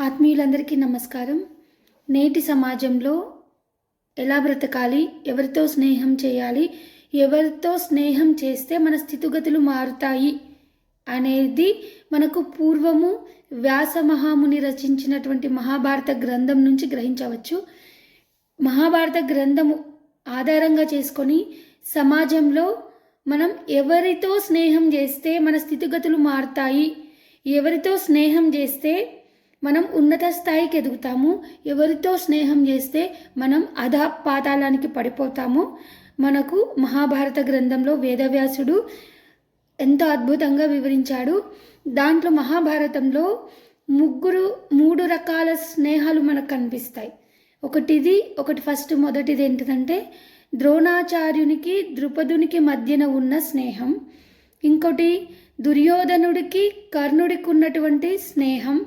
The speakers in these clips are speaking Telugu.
ఆత్మీయులందరికీ నమస్కారం. నేటి సమాజంలో ఎలా బ్రతకాలి ఎవరితో స్నేహం చేయాలి ఎవరితో స్నేహం చేస్తే మన స్థితిగతులు మారుతాయి అనేది మనకు పూర్వము వ్యాస మహాముని రచించినటువంటి మహాభారత గ్రంథం నుంచి గ్రహించవచ్చు. మహాభారత గ్రంథము ఆధారంగా చేసుకొని సమాజంలో మనం ఎవరితో స్నేహం చేస్తే మన స్థితిగతులు మారుతాయి ఎవరితో స్నేహం చేస్తే మనం ఉన్నత స్థాయికి ఎదుగుతాము. ఎవరితో స్నేహం చేస్తే మనం అధ పాతాళానికి పడిపోతాము. మనకు మహాభారత గ్రంథంలో వేదవ్యాసుడు ఎంతో అద్భుతంగా వివరించాడు. దాంట్లో మహాభారతంలో ముగ్గురు మూడు రకాల స్నేహాలు మనకు కనిపిస్తాయి. ఒకటిది ఒకటి ఫస్ట్ మొదటిది ఏంటిదంటే ద్రోణాచార్యునికి ద్రుపదునికి మధ్యన ఉన్న స్నేహం. ఇంకోటి దుర్యోధనుడికి కర్ణుడికి ఉన్నటువంటి స్నేహం.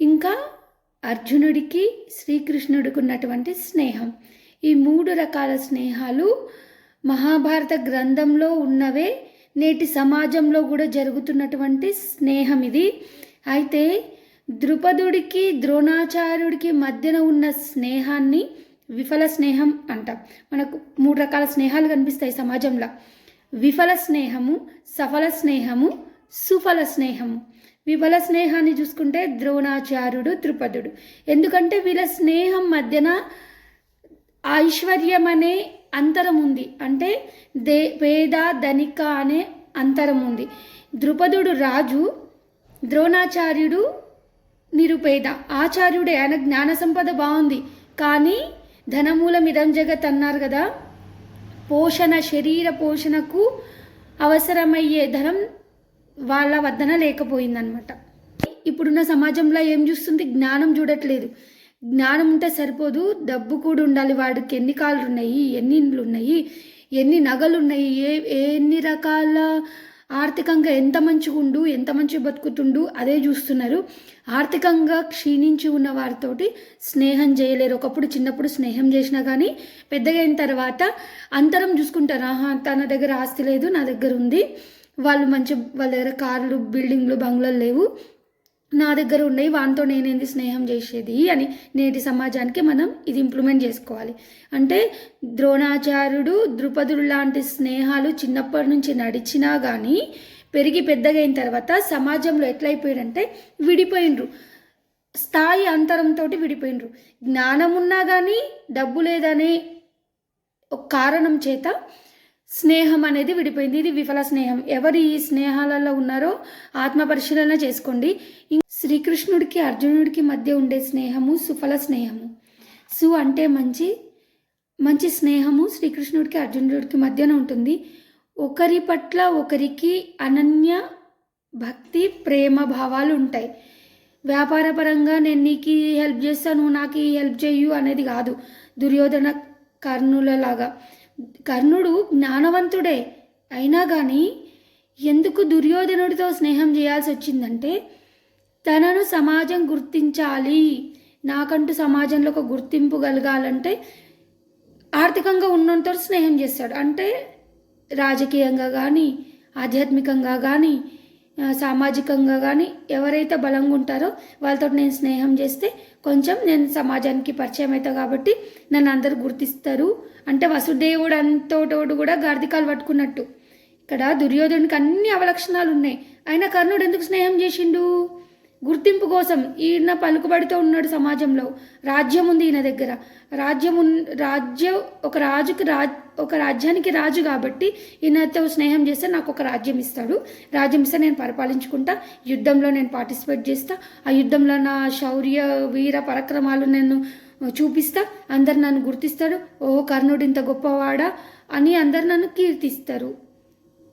ఇంకా అర్జునుడికి శ్రీకృష్ణుడికి ఉన్నటువంటి స్నేహం. ఈ మూడు రకాల స్నేహాలు మహాభారత గ్రంథంలో ఉన్నవే. నేటి సమాజంలో కూడా జరుగుతున్నటువంటి స్నేహం ఇది. అయితే ద్రుపదుడికి ద్రోణాచార్యుడికి మధ్యన ఉన్న స్నేహాన్ని విఫల స్నేహం అంటాం. మనకు మూడు రకాల స్నేహాలు కనిపిస్తాయి సమాజంలో. విఫల స్నేహము సఫల స్నేహము సుఫల స్నేహము. విఫల స్నేహాన్ని చూసుకుంటే ద్రోణాచార్యుడు ద్రుపదుడు. ఎందుకంటే వీళ్ళ స్నేహం మధ్యన ఐశ్వర్యం అనే అంతరం ఉంది. అంటే దే పేద ధనిక అనే అంతరం ఉంది. ద్రుపదుడు రాజు ద్రోణాచార్యుడు నిరుపేద. ఆచార్యుడే ఆయన జ్ఞాన సంపద బాగుంది. కానీ ధనమూలం ఇదం జగత్ అన్నారు కదా. పోషణ శరీర పోషణకు అవసరమయ్యే ధనం వాళ్ళ వద్దన లేకపోయిందనమాట. ఇప్పుడున్న సమాజంలో ఏం చూస్తుంది జ్ఞానం చూడట్లేదు. జ్ఞానం ఉంటే సరిపోదు. డబ్బు కూడా ఉండాలి వాడికి. ఎన్ని కాళ్ళు ఉన్నాయి ఎన్ని ఇండ్లు ఉన్నాయి ఎన్ని నగలు ఉన్నాయి ఏ ఎన్ని రకాల ఆర్థికంగా ఎంత మంచిగా ఉండు ఎంత మంచిగా బతుకుతుండు అదే చూస్తున్నారు. ఆర్థికంగా క్షీణించి ఉన్న వారితోటి స్నేహం చేయలేరు. ఒకప్పుడు చిన్నప్పుడు స్నేహం చేసినా కానీ పెద్దగా అయిన తర్వాత అంతరం చూసుకుంటారు. ఆహా తన దగ్గర ఆస్తి లేదు నా దగ్గర ఉంది. వాళ్ళు మంచి వాళ్ళ దగ్గర కార్లు బిల్డింగ్లు బంగ్లాలు లేవు. నా దగ్గర ఉన్నాయి వానితో నేనేంది స్నేహం చేసేది అని నేటి సమాజానికి మనం ఇది ఇంప్లిమెంట్ చేసుకోవాలి. అంటే ద్రోణాచార్యుడు ద్రుపదుడు లాంటి స్నేహాలు చిన్నప్పటి నుంచి నడిచినా కానీ పెరిగి పెద్దగైన తర్వాత సమాజంలో ఎట్లయిపోయాడంటే విడిపోయినరు స్థాయి అంతరంతో విడిపోయినరు జ్ఞానం ఉన్నా కానీ డబ్బు లేదనే ఒక కారణం చేత స్నేహం అనేది విడిపోయింది. ఇది విఫల స్నేహం. ఎవరు ఈ స్నేహాలలో ఉన్నారో ఆత్మ పరిశీలన చేసుకోండి. శ్రీకృష్ణుడికి అర్జునుడికి మధ్య ఉండే స్నేహము సుఫల స్నేహము. సు అంటే మంచి మంచి స్నేహము శ్రీకృష్ణుడికి అర్జునుడికి మధ్యన ఉంటుంది. ఒకరి పట్ల ఒకరికి అనన్య భక్తి ప్రేమ భావాలు ఉంటాయి. వ్యాపారపరంగా నేను నీకు హెల్ప్ చేస్తాను నాకు ఈ హెల్ప్ చేయు అనేది కాదు. దుర్యోధన కర్ణులలాగా కర్ణుడు జ్ఞానవంతుడే. అయినా కానీ ఎందుకు దుర్యోధనుడితో స్నేహం చేయాల్సి వచ్చిందంటే తనను సమాజం గుర్తించాలి. నాకంటూ సమాజంలో ఒక గుర్తింపు కలగాలంటే ఆర్థికంగా ఉన్నంతో స్నేహం చేస్తాడు. అంటే రాజకీయంగా కానీ ఆధ్యాత్మికంగా కానీ సామాజికంగా కానీ ఎవరైతే బలంగా ఉంటారో వాళ్ళతో నేను స్నేహం చేస్తే కొంచెం నేను సమాజానికి పరిచయం అవుతా కాబట్టి నన్ను అందరు గుర్తిస్తారు. అంటే వసుదేవుడు అంతోటోడు కూడా గార్దికాలు పట్టుకున్నట్టు. ఇక్కడ దుర్యోధనునికి అన్ని అవలక్షణాలు ఉన్నాయి. ఆయన కర్ణుడు ఎందుకు స్నేహం చేసిండు? గుర్తింపు కోసం ఈయన పలుకుబడితో ఉన్నాడు సమాజంలో. రాజ్యం ఉంది ఈయన దగ్గర. రాజ్యం ఉన్ రాజ్యం ఒక రాజుకి రాజ్ ఒక రాజ్యానికి రాజు కాబట్టి ఈయనతో స్నేహం చేస్తే నాకు ఒక రాజ్యం ఇస్తాడు. రాజ్యం ఇస్తే నేను పరిపాలించుకుంటా. యుద్ధంలో నేను పార్టిసిపేట్ చేస్తా. ఆ యుద్ధంలో నా శౌర్య వీర పరాక్రమాలు నేను చూపిస్తా. అందరు నన్ను గుర్తిస్తాడు ఓ కర్ణుడు ఇంత గొప్పవాడా అని అందరు నన్ను కీర్తిస్తారు.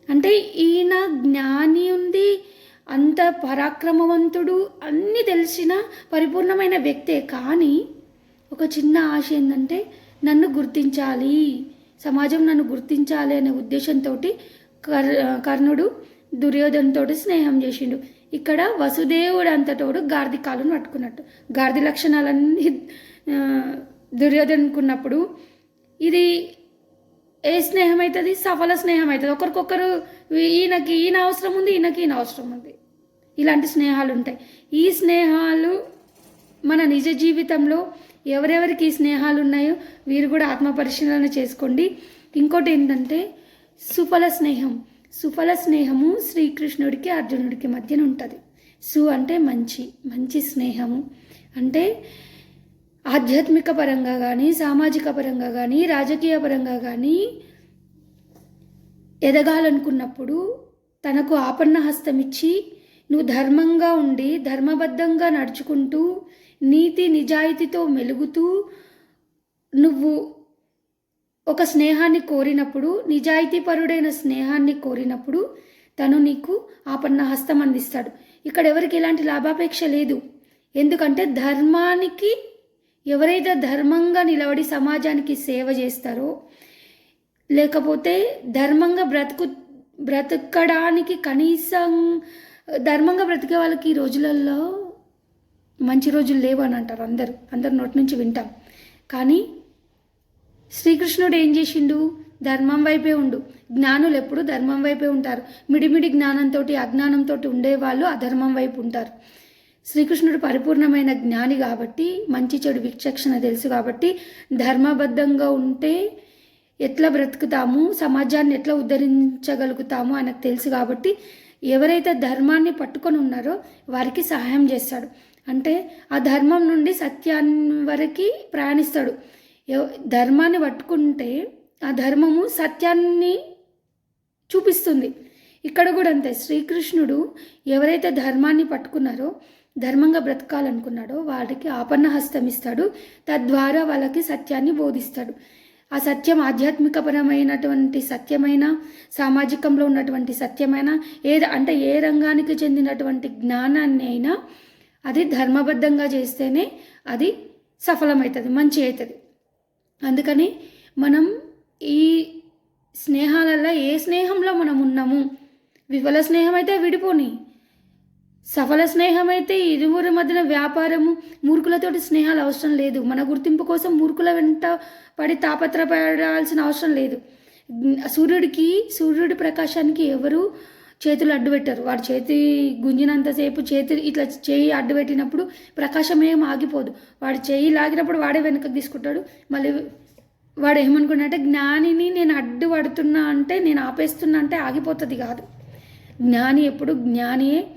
అంటే ఈయన జ్ఞాని ఉంది అంత పరాక్రమవంతుడు అన్నీ తెలిసిన పరిపూర్ణమైన వ్యక్తే. కానీ ఒక చిన్న ఆశ ఏంటంటే నన్ను గుర్తించాలి. సమాజం నన్ను గుర్తించాలి అనే ఉద్దేశంతో కర్ కర్ణుడు దుర్యోధనతో స్నేహం చేసిండు. ఇక్కడ వసుదేవుడు అంతటోడు గార్ది కాలును పట్టుకున్నట్టు. గార్ది లక్షణాలన్నీ దుర్యోధనుకున్నప్పుడు ఇది ఏ స్నేహం అవుతుంది సఫల స్నేహం అవుతుంది ఒకరికొకరు ఈయనకి ఈయన అవసరం ఉంది ఈయనకి ఈయన అవసరం ఉంది. ఇలాంటి స్నేహాలు ఉంటాయి ఈ స్నేహాలు మన నిజ జీవితంలో ఎవరెవరికి ఈ స్నేహాలు ఉన్నాయో వీరు కూడా ఆత్మ పరిశీలన చేసుకోండి. ఇంకోటి ఏంటంటే సుఫల స్నేహం. సుఫల స్నేహము శ్రీకృష్ణుడికి అర్జునుడికి మధ్యన ఉంటుంది. సు అంటే మంచి మంచి స్నేహము. అంటే ఆధ్యాత్మిక పరంగా కానీ సామాజిక పరంగా కానీ రాజకీయ పరంగా కానీ ఎదగాలనుకున్నప్పుడు తనకు ఆపన్న హస్తం ఇచ్చి నువ్వు ధర్మంగా ఉండి ధర్మబద్ధంగా నడుచుకుంటూ నీతి నిజాయితీతో మెలుగుతూ నువ్వు ఒక స్నేహాన్ని కోరినప్పుడు నిజాయితీపరుడైన స్నేహాన్ని కోరినప్పుడు తను నీకు ఆపన్న హస్తం అందిస్తాడు. ఇక్కడ ఎవరికి ఎలాంటి లాభాపేక్ష లేదు. ఎందుకంటే ధర్మానికి ఎవరైతే ధర్మంగా నిలబడి సమాజానికి సేవ చేస్తారో లేకపోతే ధర్మంగా బ్రతుకు బ్రతకడానికి కనీసం ధర్మంగా బ్రతికే వాళ్ళకి ఈ రోజులలో మంచి రోజులు లేవు అని అంటారు అందరు. అందరు నోటి నుంచి వింటాం. కానీ శ్రీకృష్ణుడు ఏం చేసిండు? ధర్మం వైపే ఉండు. జ్ఞానులు ఎప్పుడు ధర్మం వైపే ఉంటారు. మిడిమిడి జ్ఞానంతో అజ్ఞానంతో ఉండేవాళ్ళు అధర్మం వైపు ఉంటారు. శ్రీకృష్ణుడు పరిపూర్ణమైన జ్ఞాని కాబట్టి మంచి చెడు విచక్షణ తెలుసు కాబట్టి ధర్మబద్ధంగా ఉంటే ఎట్లా బ్రతుకుతాము సమాజాన్ని ఎట్లా ఉద్ధరించగలుగుతాము ఆయనకు తెలుసు కాబట్టి ఎవరైతే ధర్మాన్ని పట్టుకొని ఉన్నారో వారికి సహాయం చేస్తాడు. అంటే ఆ ధర్మం నుండి సత్యాన్ని వరకు ప్రయాణిస్తాడు. ధర్మాన్ని పట్టుకుంటే ఆ ధర్మము సత్యాన్ని చూపిస్తుంది. ఇక్కడ కూడా అంతే శ్రీకృష్ణుడు ఎవరైతే ధర్మాన్ని పట్టుకున్నారో ధర్మంగా బ్రతకాలనుకున్నాడో వాళ్ళకి ఆపన్న హస్తం ఇస్తాడు తద్వారా వాళ్ళకి సత్యాన్ని బోధిస్తాడు. ఆ సత్యం ఆధ్యాత్మికపరమైనటువంటి సత్యమైన సామాజికంలో ఉన్నటువంటి సత్యమైన ఏ అంటే ఏ రంగానికి చెందినటువంటి జ్ఞానాన్ని అయినా అది ధర్మబద్ధంగా చేస్తేనే అది సఫలమవుతుంది మంచి అవుతుంది అందుకని మనం ఈ స్నేహాలలో ఏ స్నేహంలో మనం ఉన్నాము? విఫల స్నేహం అయితే విడిపోని. సఫల స్నేహం అయితే ఇరువురి మధ్యన వ్యాపారము మూర్ఖులతోటి స్నేహాలు అవసరం లేదు. మన గుర్తింపు కోసం మూర్ఖుల వెంట పడి తాపత్రపడాల్సిన అవసరం లేదు. సూర్యుడికి సూర్యుడి ప్రకాశానికి ఎవరు చేతులు అడ్డు పెట్టారు. వాడు చేతి గుంజినంతసేపు చేతి ఇట్లా చేయి అడ్డు పెట్టినప్పుడు ప్రకాశం ఏం ఆగిపోదు. వాడు చేయి లాగినప్పుడు వాడే వెనకకు తీసుకుంటాడు. మళ్ళీ వాడు ఏమనుకున్నాడంటే జ్ఞానిని నేను అడ్డు పడుతున్నా అంటే నేను ఆపేస్తున్నా అంటే ఆగిపోతుంది కాదు. జ్ఞాని ఎప్పుడు జ్ఞానియే